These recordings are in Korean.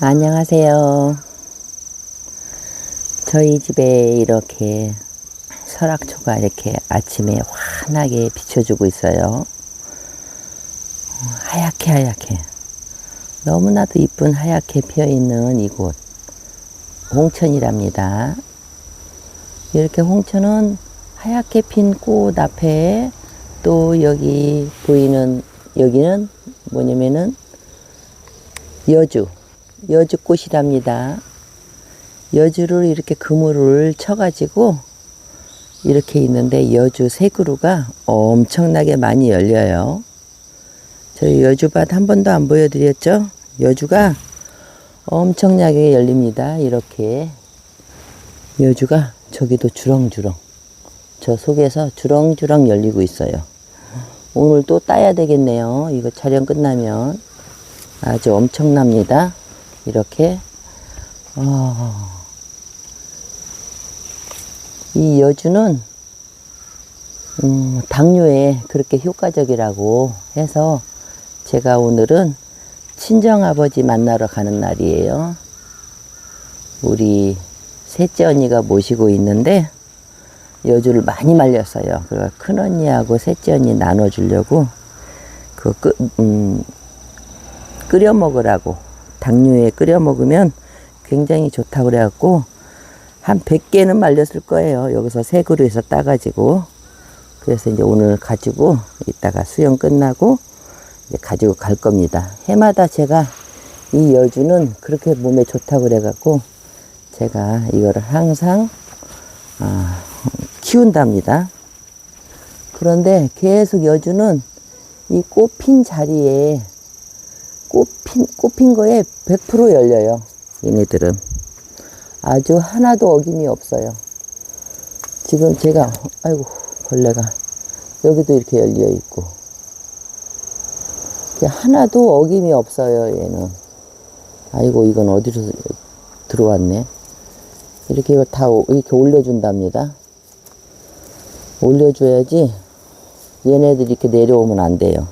안녕하세요. 저희 집에 이렇게 설악초가 이렇게 아침에 환하게 비춰주고 있어요. 하얗게 하얗게. 너무나도 이쁜 하얗게 피어있는 이곳. 홍천이랍니다. 이렇게 홍천은 하얗게 핀 꽃 앞에 또 여기 보이는 여기는 뭐냐면은 여주. 여주꽃이랍니다. 여주를 이렇게 그물을 쳐가지고 이렇게 있는데 여주 세 그루가 엄청나게 많이 열려요. 저희 여주밭 한 번도 안 보여드렸죠? 여주가 엄청나게 열립니다. 이렇게 여주가 저기도 주렁주렁 저 속에서 주렁주렁 열리고 있어요. 오늘 또 따야 되겠네요. 이거 촬영 끝나면 아주 엄청납니다. 이렇게 어, 이 여주는 음, 당뇨에 그렇게 효과적이라고 해서 제가 오늘은 친정아버지 만나러 가는 날이에요. 우리 셋째 언니가 모시고 있는데 여주를 많이 말렸어요. 그래서 큰 언니하고 셋째 언니 나눠주려고 그 끄, 음, 끓여 먹으라고 당뇨에 끓여 먹으면 굉장히 좋다고 그래갖고 한 100개는 말렸을 거예요. 여기서 세 그루에서 따가지고. 그래서 이제 오늘 가지고 이따가 수영 끝나고 이제 가지고 갈 겁니다. 해마다 제가 이 여주는 그렇게 몸에 좋다고 그래갖고 제가 이거를 항상 아, 키운답니다. 그런데 계속 여주는 이 꽃핀 자리에 꽃핀, 꽃핀 거에 100% 열려요. 얘네들은. 아주 하나도 어김이 없어요. 지금 제가, 아이고, 벌레가. 여기도 이렇게 열려 있고. 하나도 어김이 없어요, 얘는. 아이고, 이건 어디로 들어왔네. 이렇게 다 이렇게 올려준답니다. 올려줘야지 얘네들이 이렇게 내려오면 안 돼요.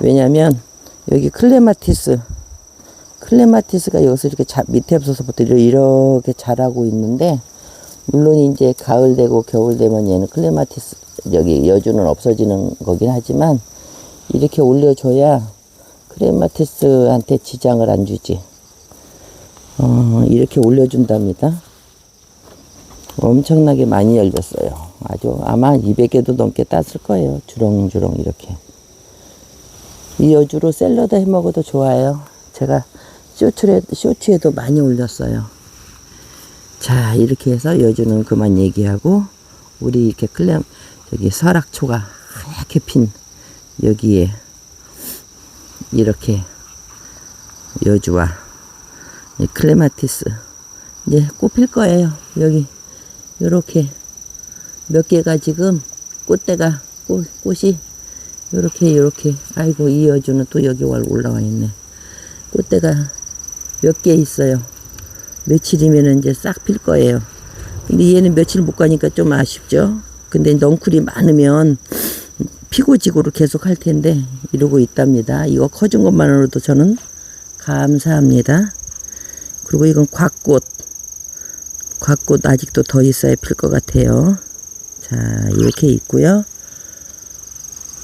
왜냐면 여기 클레마티스 클레마티스가 여기서 이렇게 자, 밑에서부터 이렇게 자라고 있는데 물론 이제 가을 되고 겨울 되면 얘는 클레마티스 여기 여주는 없어지는 거긴 하지만 이렇게 올려줘야 클레마티스한테 지장을 안 주지. 어, 이렇게 올려준답니다. 엄청나게 많이 열렸어요. 아주 아마 200개도 넘게 땄을 거예요. 주렁주렁 이렇게. 이 여주로 샐러드 해 먹어도 좋아요. 제가 쇼츠에, 쇼츠에도 많이 올렸어요. 자, 이렇게 해서 여주는 그만 얘기하고, 우리 이렇게 클램, 저기 설악초가 하얗게 핀 여기에 이렇게 여주와 클레마티스 이제 꽃필 거예요. 여기 요렇게 몇 개가 지금 꽃대가 꽃, 꽃이 요렇게 요렇게. 아이고 이 여주는 또 여기 올라와 있네. 꽃대가 몇 개 있어요. 며칠이면 이제 싹 필 거예요. 근데 얘는 며칠 못 가니까 좀 아쉽죠? 근데 넝쿨이 많으면 피고 지고로 계속 할 텐데 이러고 있답니다. 이거 커진 것만으로도 저는 감사합니다. 그리고 이건 곽꽃. 곽꽃 아직도 더 있어야 필 것 같아요. 자 이렇게 있고요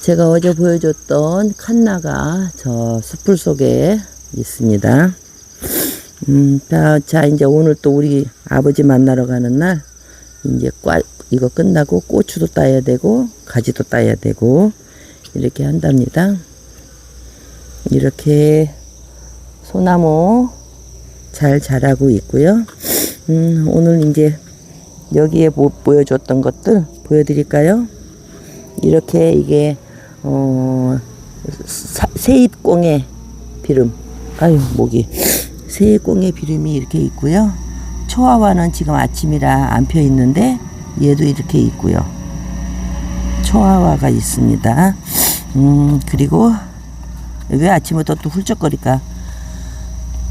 제가 어제 보여줬던 칸나가 저 숲풀 속에 있습니다. 음, 자, 자, 이제 오늘 또 우리 아버지 만나러 가는 날, 이제 꽈, 이거 끝나고 고추도 따야 되고, 가지도 따야 되고, 이렇게 한답니다. 이렇게 소나무 잘 자라고 있고요. 음, 오늘 이제 여기에 보, 보여줬던 것들 보여드릴까요? 이렇게 이게 어, 세입공의 비름. 아유, 목이. 세입공의 비름이 이렇게 있고요. 초화화는 지금 아침이라 안 펴 있는데 얘도 이렇게 있고요. 초화화가 있습니다. 음, 그리고 왜 아침부터 또 훌쩍거릴까?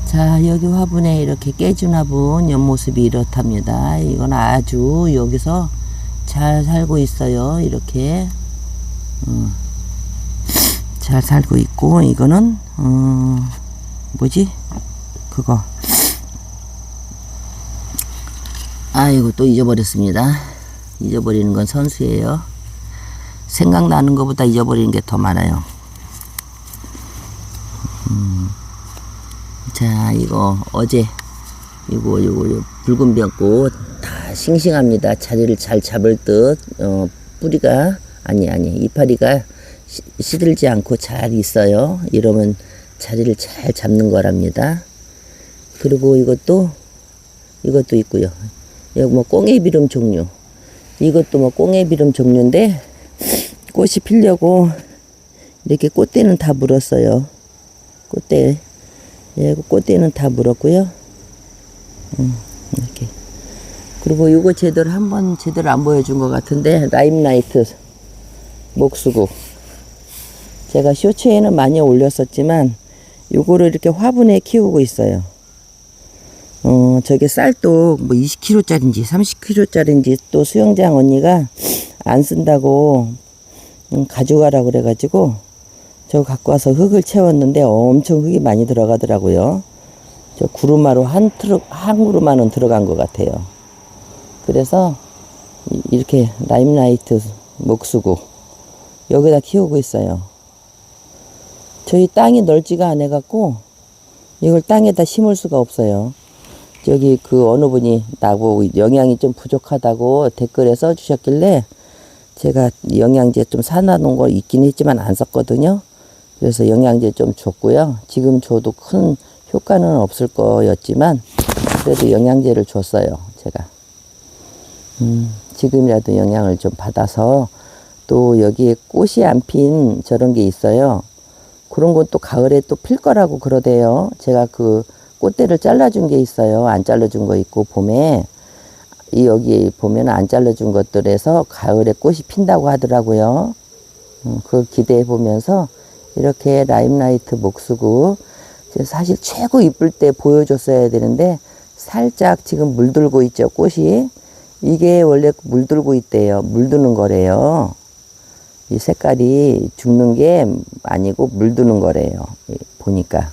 자, 여기 화분에 이렇게 깨진 화분 옆모습이 이렇답니다. 이건 아주 여기서 잘 살고 있어요. 이렇게. 음. 잘 살고 있고 이거는 어 뭐지 그거. 아이고, 또 잊어버렸습니다. 잊어버리는 건 선수예요. 생각나는 것보다 잊어버리는 게 더 많아요. 음. 자, 이거 어제 이거 이거 이거 붉은 벽꽃 다 싱싱합니다. 자리를 잘 잡을 듯 어, 뿌리가 아니 아니 이파리가 시, 시들지 않고 잘 있어요. 이러면 자리를 잘 잡는 거랍니다. 그리고 이것도 이것도 있고요. 여기 뭐 꽁해비름 종류. 이것도 뭐 꽁해비름 종류인데 꽃이 피려고 이렇게 꽃대는 다 물었어요. 꽃대. 예, 꽃대는 다 물었고요. 음, 이렇게. 그리고 이거 제대로 한 번 제대로 안 보여준 것 같은데 라임라이트 목수국. 제가 쇼츠에는 많이 올렸었지만 요거를 이렇게 화분에 키우고 있어요. 어, 저게 쌀도 뭐 20kg짜리인지 30kg짜리인지 또 수영장 언니가 안 쓴다고 음, 가져가라 그래가지고 저 갖고 와서 흙을 채웠는데 엄청 흙이 많이 들어가더라고요. 저 구루마로 한 트럭, 한 구루마는 들어간 것 같아요. 그래서 이- 이렇게 라임라이트 목수고 여기다 키우고 있어요. 저희 땅이 넓지가 않아 갖고 이걸 땅에다 심을 수가 없어요. 저기 그 어느 분이 나보고 영양이 좀 부족하다고 댓글에 써주셨길래 제가 영양제 좀 사놔놓은 거 있긴 했지만 안 썼거든요. 그래서 영양제 좀 줬고요. 지금 줘도 큰 효과는 없을 거였지만 그래도 영양제를 줬어요. 제가. 음, 지금이라도 영양을 좀 받아서 또 여기에 꽃이 안 핀 저런 게 있어요. 그런 건 또 가을에 또 필 거라고 그러대요. 제가 그 꽃대를 잘라준 게 있어요. 안 잘라준 거 있고 봄에 이 여기 보면 안 잘라준 것들에서 가을에 꽃이 핀다고 하더라고요. 음, 그걸 기대해 보면서 이렇게 라임라이트 목수고 사실 최고 이쁠 때 보여줬어야 되는데 살짝 지금 물들고 있죠 꽃이 이게 원래 물들고 있대요 물드는 거래요 이 색깔이 죽는 게 아니고 물드는 거래요. 이 보니까.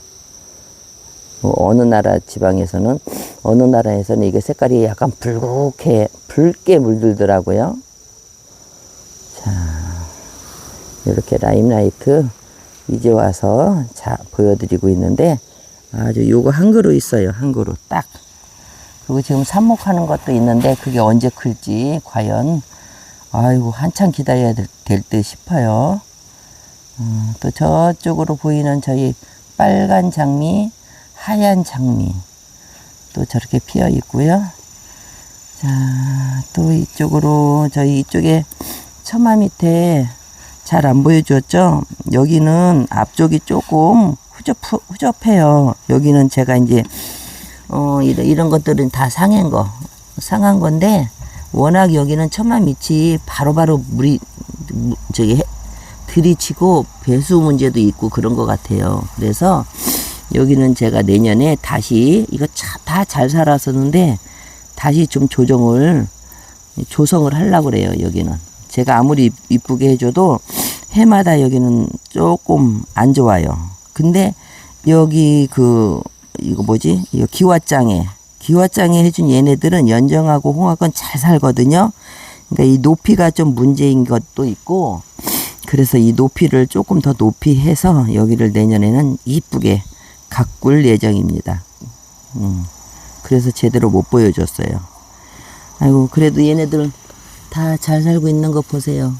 뭐 어느 나라 지방에서는 어느 나라에서는 이게 색깔이 약간 붉게 붉게 물들더라고요. 자 이렇게 라임라이트 이제 와서 자 보여드리고 있는데 아주 요거 한 그루 있어요. 한 그루 딱. 그리고 지금 삽목하는 것도 있는데 그게 언제 클지 과연 아이고 한참 기다려야 될 듯 싶어요 음, 또 저쪽으로 보이는 저희 빨간 장미 하얀 장미 또 저렇게 피어 있고요 자 또 이쪽으로 저희 이쪽에 처마 밑에 잘 안 보여주었죠? 여기는 앞쪽이 조금 후접, 후접해요. 여기는 제가 이제, 어, 이런, 이런 것들은 다 상한 거, 상한 건데, 워낙 여기는 처마 밑이 바로바로 물이, 무- 저기, 해- 들이치고 배수 문제도 있고 그런 것 같아요. 그래서 여기는 제가 내년에 다시, 이거 다 잘 살았었는데, 다시 좀 조정을, 조성을 하려고 그래요, 여기는. 제가 아무리 이쁘게 해줘도 해마다 여기는 조금 안 좋아요. 근데 여기 그 이거 뭐지? 이거 기와장에 기와장에 해준 얘네들은 연정하고 홍학은 잘 살거든요. 그러니까 이 높이가 좀 문제인 것도 있고 그래서 이 높이를 조금 더 높이 해서 여기를 내년에는 이쁘게 가꿀 예정입니다. 음. 그래서 제대로 못 보여줬어요. 아이고 그래도 얘네들 다 잘 살고 있는 거 보세요.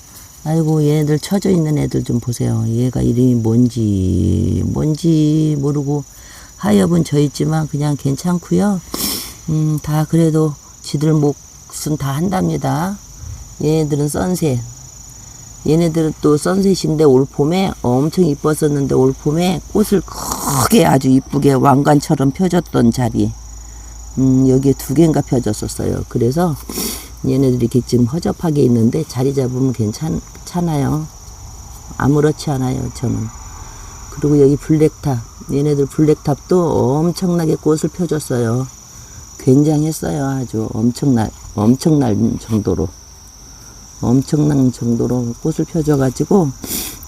아이고 얘네들 처져 있는 애들 좀 보세요. 얘가 이름이 뭔지 뭔지 모르고 하엽은 져 있지만 그냥 괜찮고요. 음, 다 그래도 지들 몫은 다 한답니다. 얘네들은 선셋. 얘네들은 또 선셋인데 올 봄에 엄청 이뻤었는데 올 봄에 꽃을 크게 아주 이쁘게 왕관처럼 펴줬던 자리. 음, 여기에 두 개인가 펴졌었어요. 그래서 얘네들이 이렇게 지금 허접하게 있는데 자리 잡으면 괜찮잖아요. 아무렇지 않아요, 저는. 그리고 여기 블랙탑. 얘네들 블랙탑도 엄청나게 꽃을 펴줬어요. 굉장했어요. 아주 엄청날, 엄청날 정도로. 엄청난 정도로 꽃을 펴줘 가지고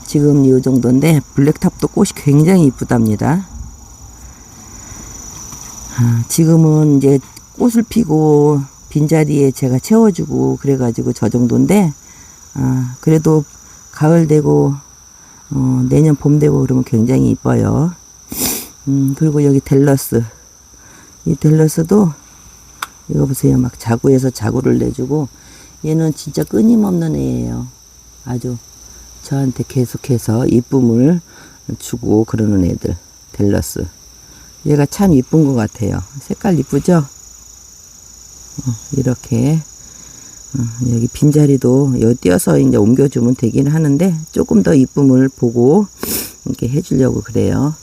지금 이 정도인데 블랙탑도 꽃이 굉장히 이쁘답니다. 아, 지금은 이제 꽃을 피고 빈자리에 제가 채워주고 그래가지고 저 정도인데 아, 그래도 가을 되고 어, 내년 봄 되고 그러면 굉장히 이뻐요. 음, 그리고 여기 델러스. 이 델러스도 이거 보세요. 막 자구에서 자구를 내주고 얘는 진짜 끊임없는 애예요. 아주 저한테 계속해서 이쁨을 주고 그러는 애들 델러스. 얘가 참 이쁜 것 같아요. 색깔 이쁘죠? 어, 이렇게. 어, 여기 빈자리도 여기 띄어서 이제 옮겨주면 되긴 하는데 조금 더 이쁨을 보고 이렇게 해주려고 그래요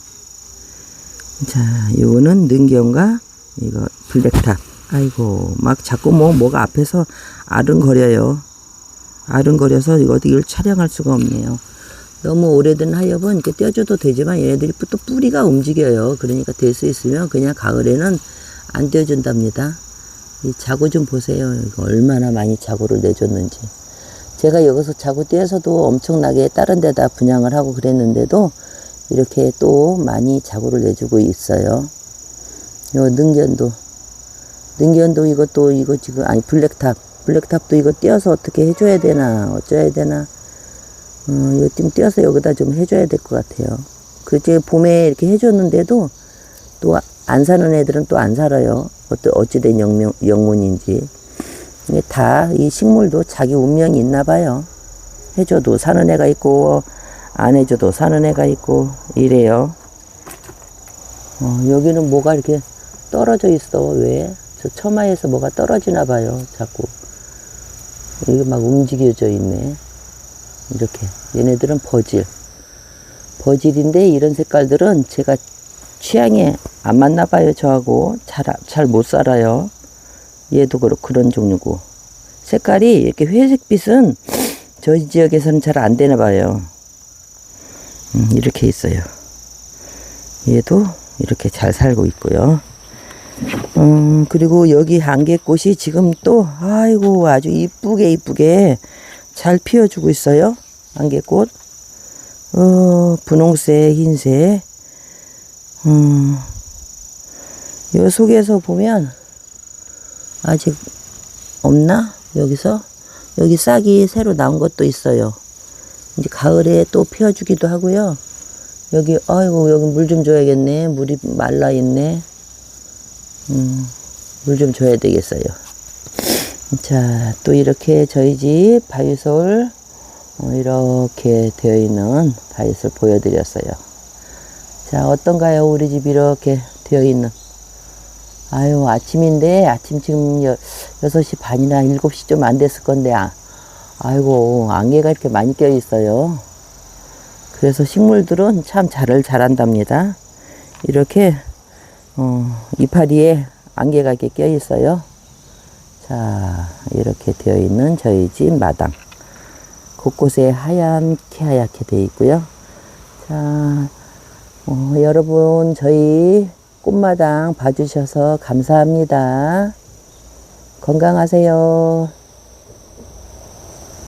자 요거는 능경과 이거 블랙탑 아이고 막 자꾸 뭐 뭐가 앞에서 아른거려요 아른거려서 이거 이걸 촬영할 수가 없네요. 너무 오래된 하엽은 이렇게 떼어줘도 되지만 얘네들이 또 뿌리가 움직여요. 그러니까 될 수 있으면 그냥 가을에는 안 떼어준답니다. 이 자구 좀 보세요. 얼마나 많이 자구를 내줬는지. 제가 여기서 자구 떼어서도 엄청나게 다른 데다 분양을 하고 그랬는데도 이렇게 또 많이 자구를 내주고 있어요. 요 능견도 능견도 이것도 이거 지금 아니 블랙탑 블랙탑도 이거 띄어서 어떻게 해줘야 되나 어쩌야 되나 어, 이거 좀 띄어서 여기다 좀 해줘야 될 것 같아요. 그제 봄에 이렇게 해줬는데도 또 안 사는 애들은 또 안 살아요. 어떠, 어찌된 영명, 영문인지. 다 이 식물도 자기 운명이 있나 봐요. 해줘도 사는 애가 있고 안 해줘도 사는 애가 있고 이래요. 어, 여기는 뭐가 이렇게 떨어져 있어. 왜? 저 처마에서 뭐가 떨어지나 봐요. 자꾸. 이게 막 움직여져 있네. 이렇게. 얘네들은 버질. 버질인데 이런 색깔들은 제가 취향에 안 맞나 봐요. 저하고. 잘, 잘 못 살아요. 얘도 그렇고 그런 종류고. 색깔이 이렇게 회색빛은 저희 지역에서는 잘 안 되나 봐요. 음, 이렇게 있어요. 얘도 이렇게 잘 살고 있고요. 음, 그리고 여기 안개꽃이 지금 또, 아이고, 아주 이쁘게 이쁘게 잘 피어주고 있어요. 안개꽃. 어, 분홍색, 흰색. 음, 요 속에서 보면, 아직 없나? 여기서? 여기 싹이 새로 나온 것도 있어요. 이제 가을에 또 피어주기도 하고요. 여기, 아이고, 여기 물 좀 줘야겠네. 물이 말라있네. 음, 물 좀 줘야 되겠어요. 자, 또 이렇게 저희 집 바위솔 어, 이렇게 되어 있는 바위솔 보여드렸어요. 자, 어떤가요? 우리 집 이렇게 되어 있는. 아유, 아침인데, 아침 지금 여, 6시 반이나 7시 좀 안 됐을 건데, 아, 아이고, 안개가 이렇게 많이 껴 있어요. 그래서 식물들은 참 잘을 잘한답니다. 이렇게 어, 이파리에 안개가 이렇게 껴 있어요. 자, 이렇게 되어 있는 저희 집 마당. 곳곳에 하얗게 하얗게 되어 있고요. 자, 어, 여러분, 저희 꽃마당 봐주셔서 감사합니다. 건강하세요.